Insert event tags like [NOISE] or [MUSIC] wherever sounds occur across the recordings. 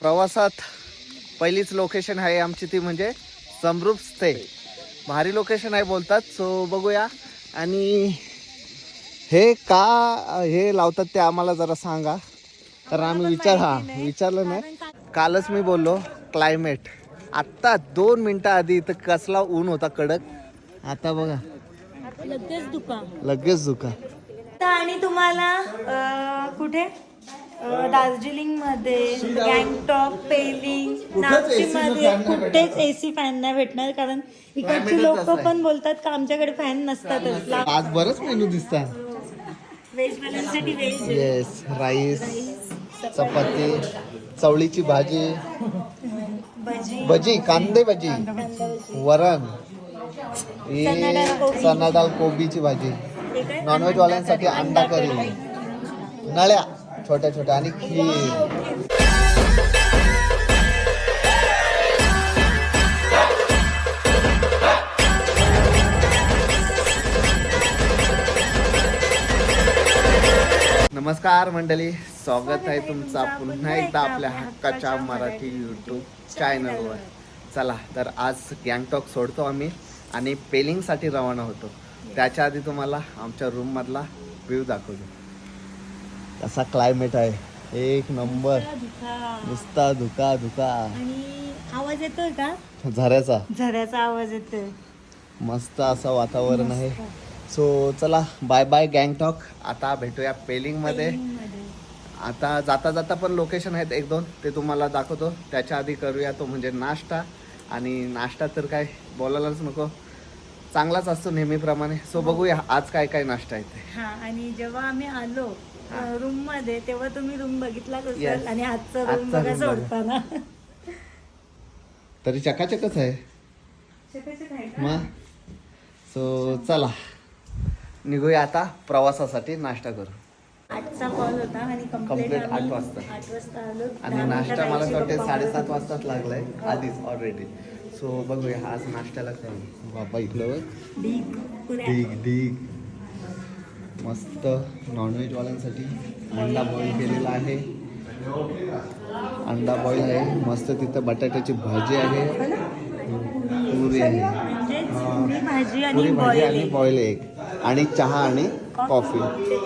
प्रवासात पहिलीच लोकेशन आहे आमची ती म्हणजे समरूप स्टे भारी लोकेशन आहे बोलतात सो बघूया. आणि हे का हे लावतात ते आम्हाला जरा सांगा. तर आम्ही विचार हा विचारलं नाही. कालच मी बोललो क्लायमेट आत्ता दोन मिनटं आधी इथं कसला ऊन होता कडक. आता बघा. लगेच दुकान. लगेच दुका आणि तुम्हाला कुठे? दार्जिलिंगमध्ये गँगटॉक पेलिंग कुठंच AC चं मध्ये fan नाही कुठेच एसी फॅन नाही भेटणार कारण इकडची लोक. पण बोलतात का आमच्याकडे फॅन नसतातच. आज बरंच मेनू दिसतात. व्हेज वाल्यांसाठी व्हेज येस राईस चपाती. चवळीची भाजी. भजी. भजी कांदे भजी. वरण. चना डाळ कोबीची भाजी? नॉनव्हेज वाल्यांसाठी अंडा करी. नळ्या. छोट्या छोट्या आणि खीर. नमस्कार मंडळी स्वागत आहे तुमचा पुन्हा एकदा आपल्या हक्काच्या मराठी यूट्यूब चॅनलवर चला तर आज गँगटॉक सोडतो आम्ही आणि पेलिंगसाठी रवाना होतो. त्याच्या आधी तुम्हाला आमच्या रूममधला व्ह्यू दाखवतो. कसा क्लायमेट आहे. एक नंबर. नुसता धुका. धुका आणि आवाज येतोय का? झऱ्याचा. झऱ्याचा आवाज येतोय. मस्त असं वातावरण आहे. सो चला बाय बाय गँगटॉक आता भेटूया पेलिंगमध्ये मध्ये. आता जाता जाता पण लोकेशन आहेत एक दोन ते तुम्हाला दाखवतो. त्याच्या आधी करूया तो म्हणजे नाश्ता. आणि नाश्ता तर काय बोलायलाच नको. चांगलाच असतो नेहमीप्रमाणे. सो बघूया आज काय काय नाश्ता आहे ते. हा आणि जेव्हा आम्ही आलो रूममध्ये तेव्हा तुम्ही रूम बघितलाच Yes. असेल आणि आजचा रूम आजचा बघा room बघा. सोडताना. तरी चकाचकच आहे. मग? सो चला. निघूया आता प्रवासासाठी नाश्ता करू. आठचा कॉल होता आणि Complete कंप्लीट आठ वाजता. आठ वाजता आलो. आणि दहा नाश्ता मिनिटात मला आईची वाटते साडेसात वाजताच लागलाय आधीच ऑलरेडी सो बघूया आज नाश्त्याला काय? बाबा इकडं बघ. होती. ढीग, पुऱ्या. ढीग ढीग. मस्त नॉनव्हेज वाल्यांसाठी अंडा बॉईल केलेला आहे. अंडा बॉईल आहे. मस्त तिथं बटाट्याची भाजी आहे. पुरी आहे. म्हणजेच पुरी भाजी आणि बॉईल एक. आणि चहा आणि कॉफी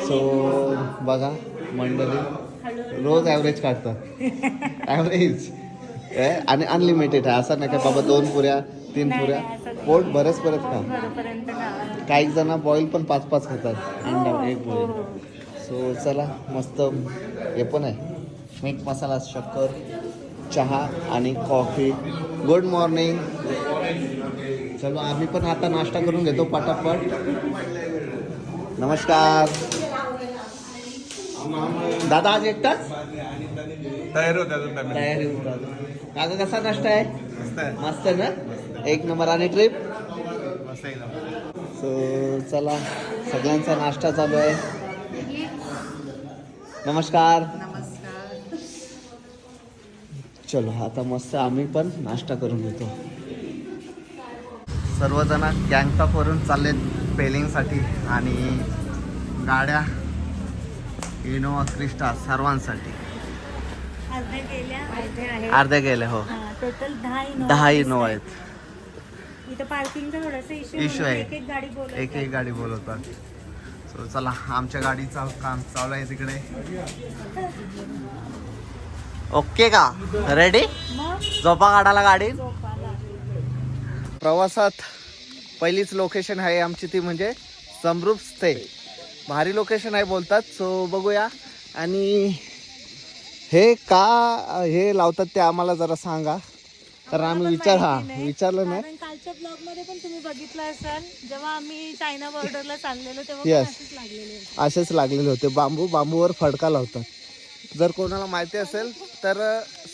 सो बघा मंडळी रोज ॲव्हरेज काढतात. ॲव्हरेज आणि अनलिमिटेड आहे. असं नाही का बाबा दोन पुऱ्या तीन पुऱ्या. पोट बरेच परत गावात. काही जण बॉईल पण पाच पाच खातात अंडा एक हो, बॉईल सो चला मस्त हे पण आहे. मीठ मसाला शक्कर चहा आणि कॉफी गुड मॉर्निंग चलो आम्ही पण आता नाश्ता करून घेतो पटापट. नमस्कार. दादा आज एकटाच? तयार तयारी. काका कसा नाश्ता आहे? मस्त आहे. मस्त आहे ना? एक नंबर आणि ट्रिप मस्त एकदम सो चला सगळ्यांचा नाश्ता चालू आहे. नमस्कार. चलो आता मस्त आम्ही पण नाश्ता करून घेतो. सर्वजण गँगटॉकवरून चाललेत पेलिंगसाठी आणि गाड्या इनोवा क्रिस्टा सर्वांसाठी. अर्ध्या गेल्या हो. टोटल दहा. इनोवा आहेत. इथं पार्किंगचा थोडासा इश्यू आहे. एक एक गाडी बोलत एक एक गाडी बोलवतात. सो चला आमच्या गाडीचं काम चालू आहे तिकडे. ओके का? रेडी झोपा काढायला गाडी. प्रवासात पहिलीच लोकेशन आहे आमची ती म्हणजे समरूप स्टे भारी लोकेशन आहे बोलतात. सो बघूया. आणि हे का हे लावतात ते आम्हाला जरा सांगा. तर आम्ही विचार हा विचारलं नाही कारण कालच्या ब्लॉगमध्ये पण तुम्ही बघितलं असाल जेव्हा आम्ही चायना बॉर्डरला चाललेलो तेव्हा Yes. असेच लागलेले असेच लागलेले होते. बांबू बांबूवर फडका लावतात. जर कोणाला माहिती असेल तर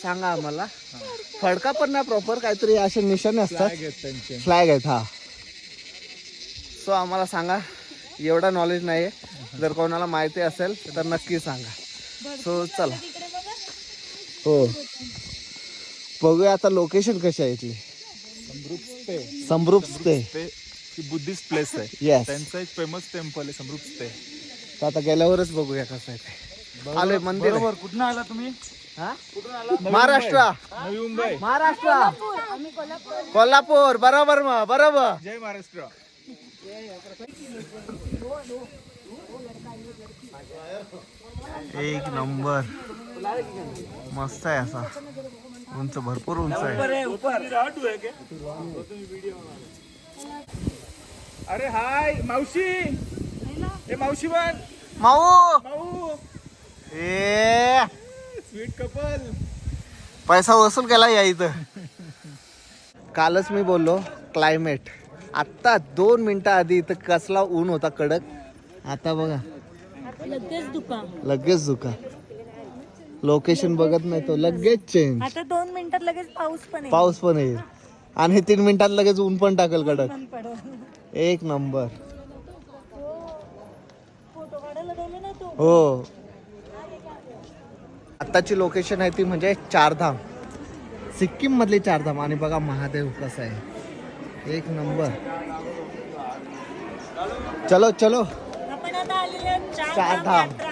सांगा आम्हाला. फडका पण नाही प्रॉपर काहीतरी असे निशाणे असतात. त्यांचे. फ्लॅग आहेत हा. सो आम्हाला सांगा. एवढा नॉलेज नाही आहे जर कोणाला माहिती असेल तर नक्की सांगा. सो चला. हो. बघूया आता लोकेशन कशी आहे इथली. समरूप स्टे ते ही बुद्धिस्ट प्लेस आहे. येस त्यांचं एक फेमस टेम्पल आहे समृद्ध स्टे आता गेल्यावरच बघूया कसं आहे ते. आलोय मंदिर. बरोबर. कुठनं आला तुम्ही? हा? महाराष्ट्र. नवी मुंबई. महाराष्ट्र. कोल्हापूर. बरोबर मग बरोबर. जय महाराष्ट्र. एक नंबर. मस्त आहे असा. उंच भरपूर उंच आहे. अरे हाय मावशी. ए मावशी बन माऊ. माऊ. ए. स्वीट कपल पैसा वसूल केला या इथं. कालच मी बोललो क्लायमेट आत्ता दोन मिनिटं आधी इथं कसला ऊन होता कडक. आता बघा. लगेच दुकान. लगेच दुका लोकेशन बघत नाही तो. लगेच चेंज आता दोन मिनिटात लगेच पाऊस पण येईल. पाऊस पण येईल. आणि तीन मिनिटात लगेच ऊन पण टाकल कडक. पण एक नंबर. फोटो काढायला गेले ना तू. हो. आत्ताची लोकेशन आहे ती म्हणजे चारधाम. सिक्कीम मधले चारधाम. आणि बघा महादेव कसं आहे. एक नंबर. चलो चलो. आपण आता आलेले आहेत चार चार धाम धाम. यात्रा. करायला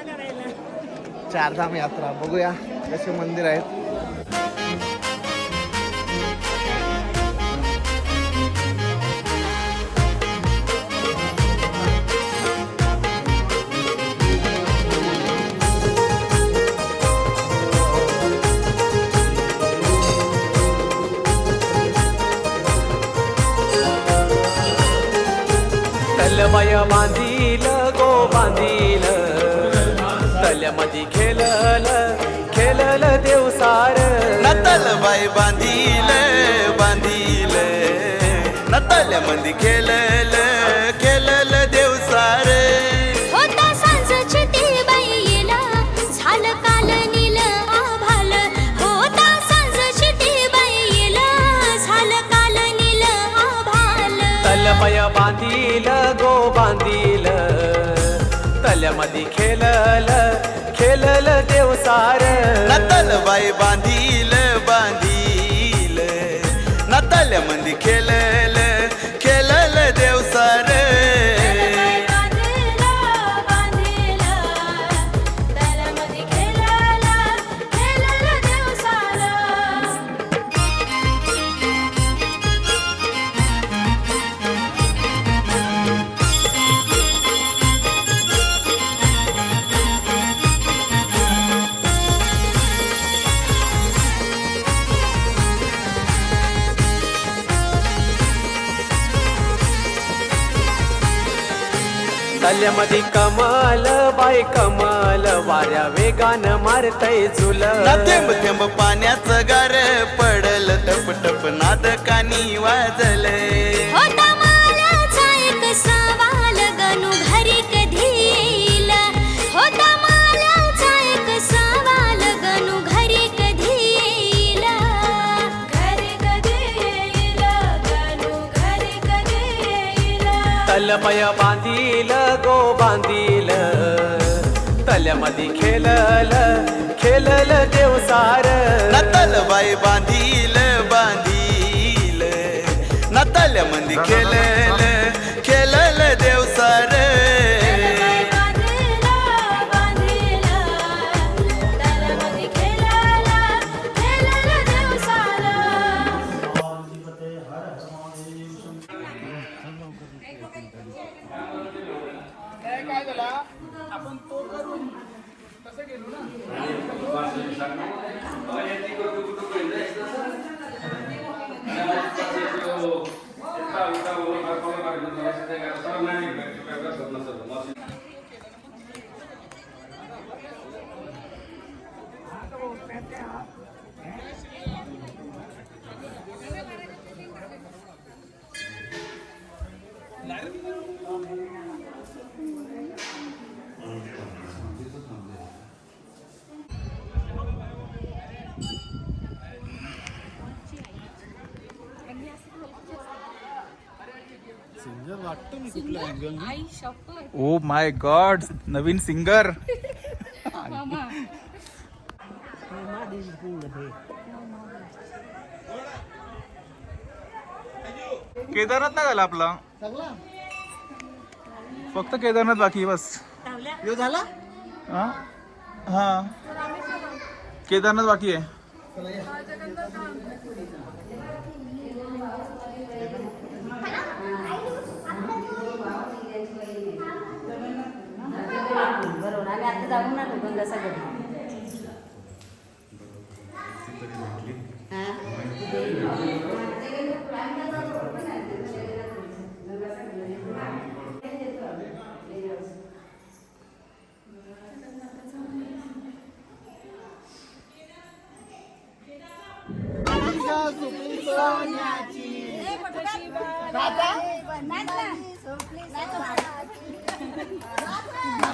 चारधाम यात्रा. बघूया कसे मंदिर आहेत. तलमय बांधील गो बांधील. तलमधी खेळल खेळल देवसार. नतल बाई बांधील बांधील. नतल मंदी खेलल. मधी खेळल खेळल देवसार नतल बाई बांधील मधी कमल बाय कमल वाऱ्या वेगान मारतय झुल. थेंब थेंब पाण्याचं तलमधी खेळल खेळल देवसार ओ माय गॉड नवीन सिंगर. केदारनाथ नाही झाला आपला. फक्त केदारनाथ बाकी आहे, बस झाला? हा? हा. केदारनाथ बाकी आहे. बरोबर आम्ही आता जाऊन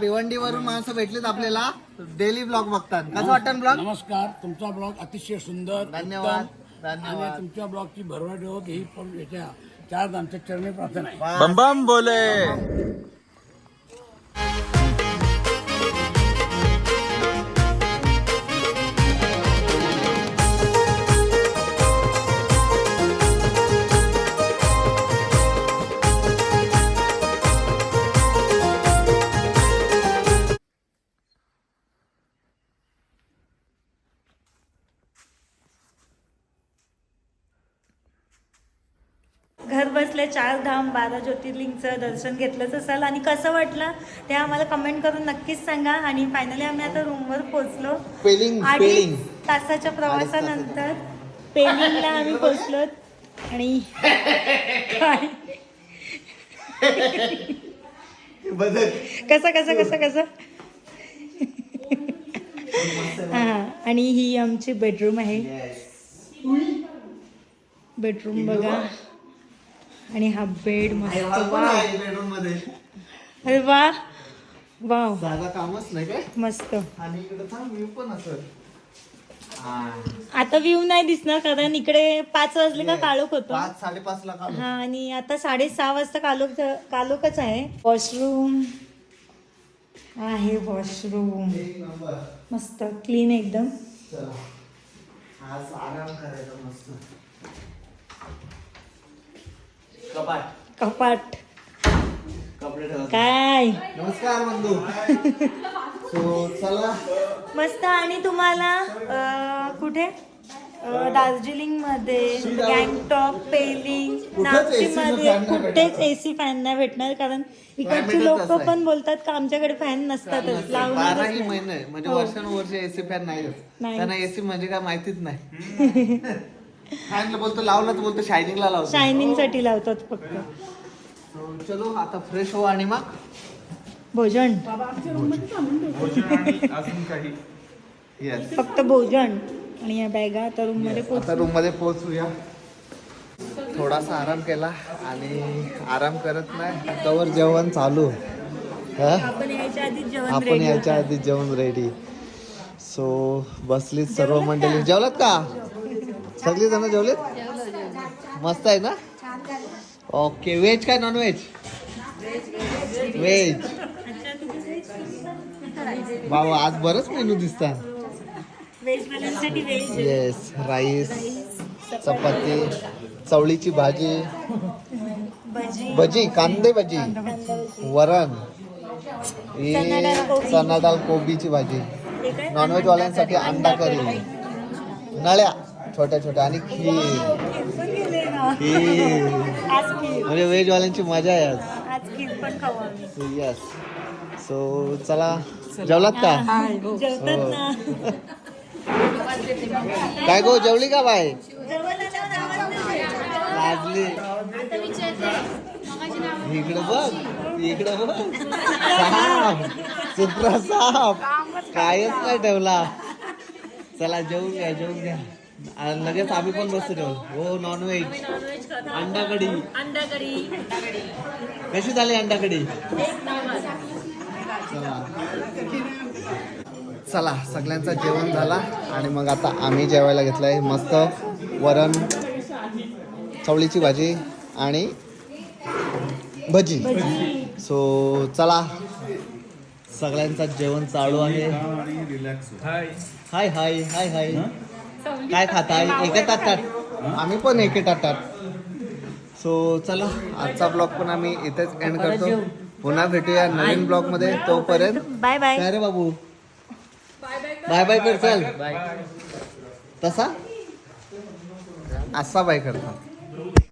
भिवंडीवरून माणसं भेटलीत आपल्याला. डेली ब्लॉग बघतात. कसं वाटतं ब्लॉग नमस्कार. तुमचा ब्लॉग अतिशय सुंदर धन्यवाद उत्तम. आणि धन्यवाद. तुमच्या ब्लॉगची भरभराट होत ही पण याच्या चार आमच्या चरणी प्रार्थना आहे. बम बम बोले. चार धाम बारा ज्योतिर्लिंगचं दर्शन घेतलंच असाल. आणि कसं वाटलं? ते आम्हाला कमेंट करून नक्कीच सांगा. आणि फायनली आम्ही आता रूमवर पोहोचलो. अडीच तासाच्या प्रवासानंतर पेलिंगला आम्ही पोहोचलो. आणि काय? कसं कसं कसं कसं? हा आणि ही आमची बेडरूम आहे. बेडरूम बघा. आणि हा बेड मस्त. वा बेडरूममध्ये अरे वा. वाव. साधा कामच नाही काय? मस्त. आणि इकडे थांब पण असं आता व्ह्यू नाही दिसणार कारण इकडे पाच वाजले का काळोख होतो. पाच साडेपाच ला हा आणि आता साडेसहा वाजता कालोख कालोखच आहे. वॉशरूम. आहे वॉशरूम. एक नंबर. मस्त क्लीन एकदम. चला. आज आराम करायचा मस्त. कपाट. कपाट. कपडे ठेवा. काय? नमस्कार बंधू. [LAUGHS] सो चला. मस्त आणि तुम्हाला अं, कुठे? दार्जिलिंगमध्ये गँगटॉक पेलिंग चं मध्ये कुठेच एसी फॅन नाही भेटणार कारण इकडची Climate च लोक असं आहे. पण बोलतात का आमच्याकडे फॅन नसतातच लावूनच बाराही. महिने म्हणजे हो. वर्षानुवर्ष एसी फॅन नाही नाही. त्यांना एसी म्हणजे काय माहितीच नाही. [LAUGHS] [LAUGHS] फॅनला बोलतो लावलं तर बोलतो शायनिंगला लावतो. शायनिंगसाठी लावतात फक्त. So, चलो आता फ्रेश हो आणि मग? भोजन. अजून काही. येस फक्त भोजन आणि या बॅगा आता रूममध्ये पोहोच. आता रूममध्ये पोहोचूया. थोडासा आराम केला आणि आराम करत नाही. तवर जेवण चालू हा? आपण यायच्या आधी जेवण आपण रेडी यायच्या आधी जेवण रेडी सो बसलीत सर्व मंडळी. जेवलात का? सगळी जण जेवलेत? मस्त आहे ना? ओके व्हेज काय नॉन व्हेज व्हेज बाबा आज बरंच मेनू दिसतात येस राईस चपाती चवळीची भाजी. भजी. कांदे भजी वरण चना डाळ कोबीची भाजी. हे काय? नॉनव्हेज वाल्यांसाठी अंडा करी. नळ्या. छोट्या छोट्या आणि खीर. म्हणजे व्हेज वाल्यांची मजा आहे आज. येस सो चला. जेवलात का? हो. ना. काय गो जेवली का बाय. लाजली. इकडं बघ इकडं बघ. साप. सुप्रा साप कायच नाही ठेवला. चला जेवून घ्या जेवून घ्या. लगेच आम्ही पण बसतो जेवण. हो नॉनव्हेज अंडा कढी अंडा करी कशी झाली अंडा कढी चला. चला सगळ्यांचं जेवण झाला आणि मग आता आम्ही जेवायला घेतलंय मस्त वरण चवळीची भाजी आणि भजी. सो चला. सगळ्यांचं जेवण चालू आहे. हाय हाय हाय हाय काय खाताय एका ताटात आम्ही पण एके ताटात सो चला आजचा ब्लॉग पण आम्ही इथेच एंड करतो. पुन्हा भेटूया नवीन ब्लॉगमध्ये तोपर्यंत. बाय बाय काय रे बाबू? बाय बाय कर चल. तसा? असा बाय करतात